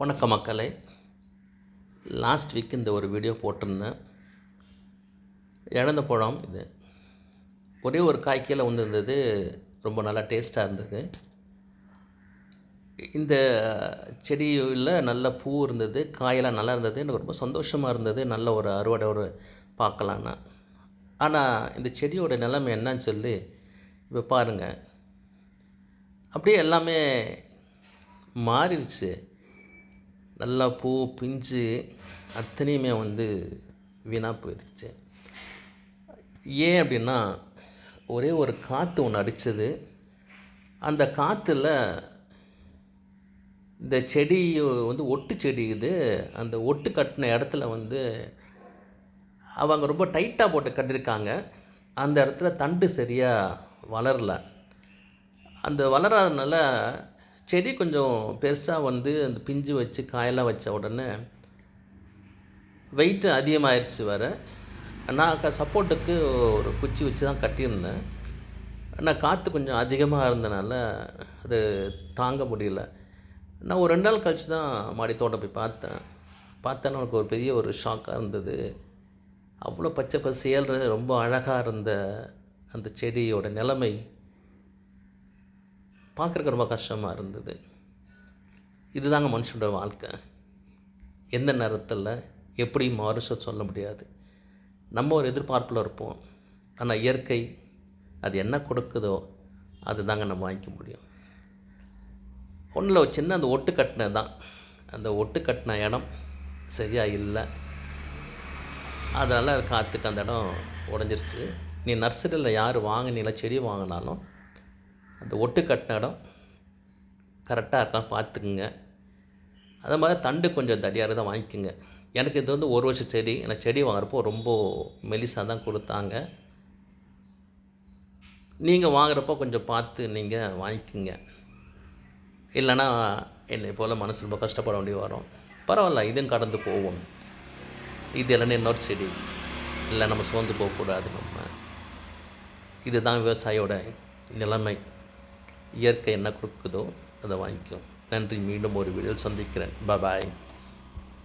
வணக்கம் மக்களே. Last week இந்த ஒரு வீடியோ போட்டிருந்தேன். இழந்த பழம் இது. ஒரே ஒரு காய் கீழே வந்திருந்தது ரொம்ப நல்லா டேஸ்ட்டாக இருந்தது. இந்த செடியில் நல்ல பூ இருந்தது காயெல்லாம் நல்லா இருந்தது. எனக்கு ரொம்ப சந்தோஷமாக இருந்தது. நல்ல ஒரு அறுவடை ஒரு பார்க்கலான்னா ஆனால் இந்த செடியோட நிலைமை என்னன்னு சொல்லி இப்போ பாருங்கள் அப்படியே எல்லாமே மாறிடுச்சு. நல்லா பூ பிஞ்சு அத்தனையுமே வந்து வீணாக போயிடுச்சு. ஏன் அப்படின்னா ஒரே ஒரு காற்று ஒன்று அடித்தது அந்த காற்றுல இந்த செடி வந்து ஒட்டு செடி இது அந்த ஒட்டு கட்டின இடத்துல வந்து அவங்க ரொம்ப டைட்டாக போட்டு கட்டியிருக்காங்க. அந்த இடத்துல தண்டு சரியாக வளரல. அந்த வளராதனால செடி கொஞ்சம் பெருசாக வந்து அந்த பிஞ்சு வச்சு காயெல்லாம் வச்ச உடனே வெயிட்டு அதிகமாகிடுச்சு வர நான் சப்போர்ட்டுக்கு ஒரு குச்சி வச்சு தான் கட்டியிருந்தேன். ஆனால் காற்று கொஞ்சம் அதிகமாக இருந்தனால அது தாங்க முடியல. நான் ஒரு ரெண்டு நாள் கழிச்சு தான் மாடி தோட்டம் போய் பார்த்தேன். பார்த்தேன்னா எனக்கு ஒரு பெரிய ஒரு ஷாக்காக இருந்தது. அவ்வளோ பச்சை பசேல்றது ரொம்ப அழகாக இருந்த அந்த செடியோட நிலைமை பார்க்குறக்கு ரொம்ப கஷ்டமாக இருந்தது. இதுதாங்க மனுஷனோட வாழ்க்கை. எந்த நேரத்தில் எப்படி மாறும் சொல்ல முடியாது. நம்ம ஒரு எதிர்பார்ப்பில் இருப்போம். ஆனால் இயற்கை அது என்ன கொடுக்குதோ அது தாங்க நம்ம வாங்கிக்க முடியும். ஒன்றில் ஒரு சின்ன அந்த ஒட்டு கட்டினது தான் அந்த ஒட்டு கட்டின இடம் சரியாக இல்லை. அதனால் காற்றுக்கு அந்த இடம் உடஞ்சிருச்சு. நீ நர்சரியில் யார் வாங்கினீங்களா செடி வாங்கினாலும் அந்த ஒட்டு கட்டின இடம் கரெக்டாக இருக்கலாம் பார்த்துக்குங்க. அதே மாதிரி தண்டு கொஞ்சம் தடியாக தான் வாங்கிக்கோங்க. எனக்கு இது வந்து ஒரு வருஷம் செடி எனக்கு செடி வாங்குறப்போ ரொம்ப மெலிசாக தான் கொடுத்தாங்க. நீங்கள் வாங்குறப்போ கொஞ்சம் பார்த்து நீங்கள் வாங்கிக்கோங்க. இல்லைன்னா என்னை போல் மனசு ரொம்ப கஷ்டப்பட வேண்டிய வரும். பரவாயில்ல இதுவும் கடந்து போவோம் இது இல்லைன்னா இன்னொரு செடி. இல்லை நம்ம சோர்ந்து போகக்கூடாது நம்ம. இதுதான் விவசாயியோட நிலைமை. இயற்கை என்ன கொடுக்குதோ அதை வாங்கிக்கும் நன்றி. மீண்டும் ஒரு வீடியோவில் சந்திக்கிறேன். பாய்